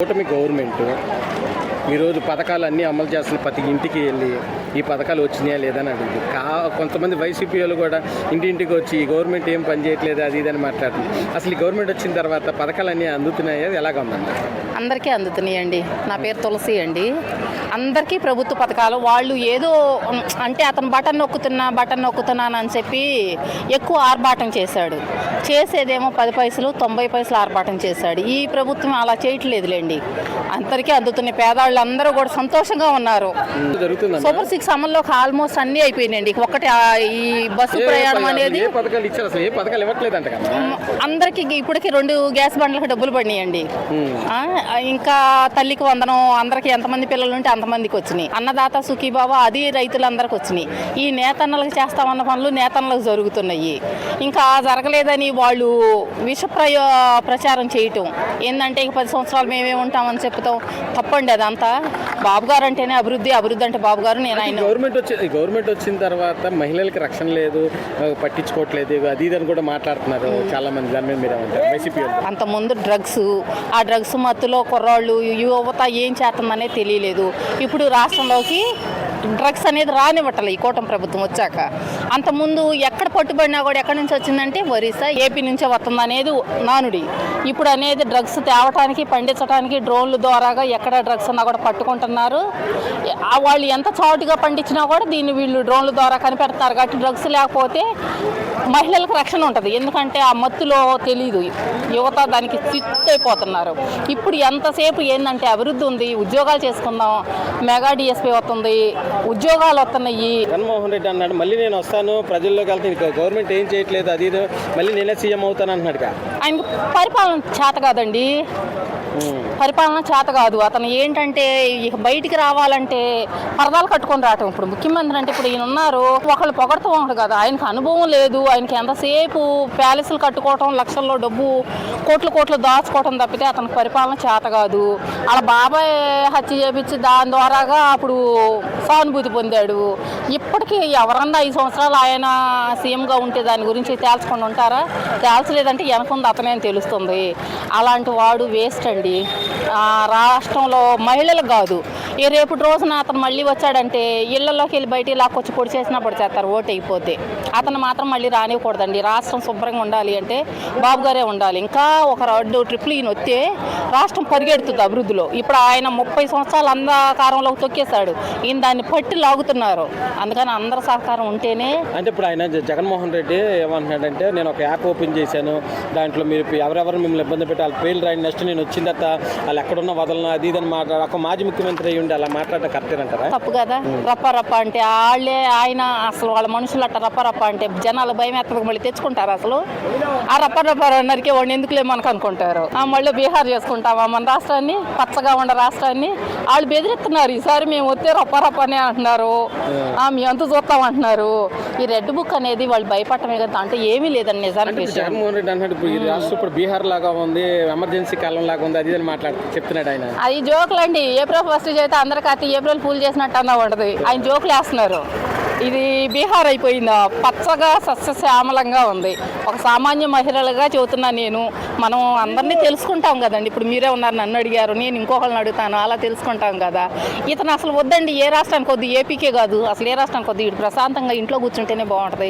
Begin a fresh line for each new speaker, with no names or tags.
కూటమి గవర్నమెంట్ ఈరోజు పథకాలన్నీ అమలు చేస్తున్న ప్రతి ఇంటికి వెళ్ళి ఈ పథకాలు వచ్చినాయా లేదని అడిగింది కా కొంతమంది వైసీపీ వాళ్ళు కూడా ఇంటింటికి వచ్చి ఈ గవర్నమెంట్ ఏం పని చేయట్లేదు అది ఇది అని మాట్లాడుతుంది అసలు ఈ గవర్నమెంట్ వచ్చిన తర్వాత పథకాలు అన్నీ అందుతున్నాయా ఎలాగ ఉందండి
అందరికీ అందుతున్నాయండి. నా పేరు తులసి అండి. అందరికీ ప్రభుత్వ పథకాలు వాళ్ళు ఏదో అంటే అతను బటన్ నొక్కుతున్నా బటన్ నొక్కుతున్నాను అని చెప్పి ఎక్కువ ఆర్భాటం చేశాడు. చేసేదేమో పది పైసలు తొంభై పైసలు ఆర్భాటం చేశాడు. ఈ ప్రభుత్వం అలా చేయట్లేదులేండి. అందరికీ అందుతున్నాయి. పేదవాళ్ళు అందరూ కూడా సంతోషంగా ఉన్నారు. సూపర్ సిక్స్ అమల్లోకి ఆల్మోస్ట్ అన్నీ అయిపోయినాయండి. ఒకటి ఈ బస్సు ప్రయాణం అనేది అందరికి ఇప్పటికి రెండు గ్యాస్ బండ్లకు డబ్బులు పడినాయండి. ఇంకా తల్లికి వందనం అందరికి ఎంతమంది పిల్లలు ఉంటే అంతమందికి వచ్చినాయి. అన్నదాత సుఖీబాబా అది రైతులందరికి వచ్చినాయి. ఈ నేతన్నలకు చేస్తామన్న పనులు నేతన్నలకు జరుగుతున్నాయి. ఇంకా జరగలేదని వాళ్ళు విష ప్రయో ప్రచారం చేయటం. ఏంటంటే పది సంవత్సరాలు మేమే ఉంటామని చెప్తాం. తప్పండి అదంతా బాబు గారు అంటేనే అభివృద్ధి అభివృద్ధి అంటే బాబు గారు నేను ఆయన.
గవర్నమెంట్ వచ్చి గవర్నమెంట్ వచ్చిన తర్వాత మహిళలకి రక్షణ లేదు పట్టించుకోవట్లేదు అది ఇది అని కూడా మాట్లాడుతున్నారు చాలా మంది దాని మీద వాళ్ళు.
అంతకుముందు డ్రగ్స్ ఆ డ్రగ్స్ మత్తులో కుర్రాళ్ళు యువత ఏం చేస్తుందనే తెలియలేదు. ఇప్పుడు రాష్ట్రంలోకి డ్రగ్స్ అనేది రానివ్వట్లే ఈ కూటమి ప్రభుత్వం వచ్చాక. అంతకుముందు ఎక్కడ పట్టుబడినా కూడా ఎక్కడి నుంచి వచ్చిందంటే ఒరిస్సా ఏపీ నుంచే వస్తుంది అనేది నానుడి. ఇప్పుడు అనేది డ్రగ్స్ తేవటానికి పండించడానికి డ్రోన్ల ద్వారాగా ఎక్కడ డ్రగ్స్ ఉన్నా కూడా పట్టుకుంటున్నారు. వాళ్ళు ఎంత చాటుగా పండించినా కూడా దీన్ని వీళ్ళు డ్రోన్ల ద్వారా కనిపెడతారు కాబట్టి డ్రగ్స్ లేకపోతే మహిళలకు రక్షణ ఉంటుంది. ఎందుకంటే ఆ మత్తులో తెలీదు. యువత దానికి ఫిట్ అయిపోతున్నారు ఇప్పుడు ఎంతసేపు ఏంటంటే అభివృద్ధి ఉంది ఉద్యోగాలు చేసుకుందాం మెగా డిఎస్పీ వస్తుంది ఉద్యోగాలు వస్తున్నాయి
జగన్మోహన్ రెడ్డి అన్నాడు మళ్ళీ నేను వస్తాను ప్రజల్లోకి వెళ్తే ఇంకా గవర్నమెంట్ ఏం చేయట్లేదు అది మళ్ళీ నేనే సీఎం అవుతాను అంటున్నాడుగా
ఆయనకు పరిపాలన చేత కాదండి. పరిపాలన చేత కాదు. అతను ఏంటంటే ఇక బయటికి రావాలంటే పరదాలు కట్టుకొని రావటం. ఇప్పుడు ముఖ్యమంత్రి అంటే ఇప్పుడు ఈయన ఉన్నారు. ఒకళ్ళు పొగడతా ఉంటాడు కదా. ఆయనకు అనుభవం లేదు. ఆయనకి ఎంతసేపు ప్యాలెస్లు కట్టుకోవటం లక్షల్లో డబ్బు కోట్లు కోట్లు దాచుకోవటం తప్పితే అతనికి పరిపాలన చేత కాదు. అలా బాబాయ్ హత్య చేపించి దాని ద్వారాగా అప్పుడు సానుభూతి పొందాడు. ఇప్పటికీ ఎవరన్నా ఐదు సంవత్సరాలు ఆయన సీఎంగా ఉంటే దాని గురించి తేల్చకుండా ఉంటారా? తేల్చలేదంటే వెనకుంది అతనే అని తెలుస్తుంది. అలాంటి వాడు వేస్ట్ అండి. రాష్ట్రంలో మహిళలకు కాదు ఈ రేపటి రోజున అతను మళ్ళీ వచ్చాడంటే ఇళ్ళలోకి వెళ్ళి బయటికి లాక్కొచ్చి పొడి చేసినా పొడి చేస్తారు ఓటు అయిపోతే. అతను మాత్రం మళ్ళీ రానివ్వకూడదండి. రాష్ట్రం శుభ్రంగా ఉండాలి అంటే బాబు గారే ఉండాలి. ఇంకా ఒక రెండు ట్రిప్లు ఈయన వస్తే రాష్ట్రం పరిగెడుతుంది అభివృద్ధిలో. ఇప్పుడు ఆయన ముప్పై సంవత్సరాలు అంధకారంలోకి తొక్కేశాడు. ఈయన దాన్ని పట్టి లాగుతున్నారు. అందుకని అందరి సహకారం ఉంటేనే
అంటే ఇప్పుడు ఆయన జగన్మోహన్ రెడ్డి ఏమంటున్నాడంటే నేను ఒక యాప్ ఓపెన్ చేశాను. దాంట్లో మీరు ఎవరెవరు మిమ్మల్ని ఇబ్బంది పెట్టి వాళ్ళ పేర్లు రాయండి నెక్స్ట్ నేను వచ్చిన తర్వాత వాళ్ళు ఎక్కడున్నా వదలనా అది ఇది అని ఒక మాజీ ముఖ్యమంత్రి అయ్యి ఉండి అలా మాట్లాడడం కరెక్ట్ అంటారా?
తప్పు కదా. రప్ప రప్ప అంటే వాళ్ళే ఆయన అసలు వాళ్ళ మనుషులు అట్ట రప్ప రప్ప అంటే జనాలు భయం ఎత్తకు మళ్ళీ తెచ్చుకుంటారు అసలు? ఆ రప్ప రప్ప అన్నరికి వాడిని ఎందుకులే మనకు అనుకుంటారు? ఆ మళ్ళీ బీహార్ చేసుకుంటావా మన రాష్ట్రాన్ని? పచ్చగా ఉన్న రాష్ట్రాన్ని? వాళ్ళు బెదిరిస్తున్నారు ఈసారి మేము వస్తే రప్ప రప్పనే అంటున్నారు. మేము అంత చూస్తాం అంటున్నారు. ఈ రెడ్ బుక్ అనేది వాళ్ళు భయపడటమే కదా అంటే ఏమీ లేదండి నిజానికి
జగన్మోహన్ రెడ్డి అన్నాడు రాష్ట్రం ఇప్పుడు బీహార్ లాగా ఉంది ఎమర్జెన్సీ కాలం లాగా ఉంది అది మాట్లాడు చెప్తున్నాడు ఆయన.
అది జోకులు అండి ఏప్రిల్ ఫస్ట్ చేస్తే అందరికి అతి ఏప్రిల్ పూల్ చేసినట్టు అన్నా ఉంటుంది. ఆయన జోకులు వేస్తున్నారు ఇది బీహార్ అయిపోయిందా? పచ్చగా సస్యశ్యామలంగా ఉంది. ఒక సామాన్య మహిళలుగా చెబుతున్నా నేను. మనం అందరినీ తెలుసుకుంటాం కదండి. ఇప్పుడు మీరే ఉన్నారు నన్ను అడిగారు నేను ఇంకొకరిని అడుగుతాను అలా తెలుసుకుంటాం కదా. ఇతను అసలు వద్దండి ఏ రాష్ట్రానికి వద్దు ఏపీకే కాదు. అసలు ఏ రాష్ట్రానికి వద్దు ఇటు ప్రశాంతంగా ఇంట్లో కూర్చుంటేనే బాగుంటుంది.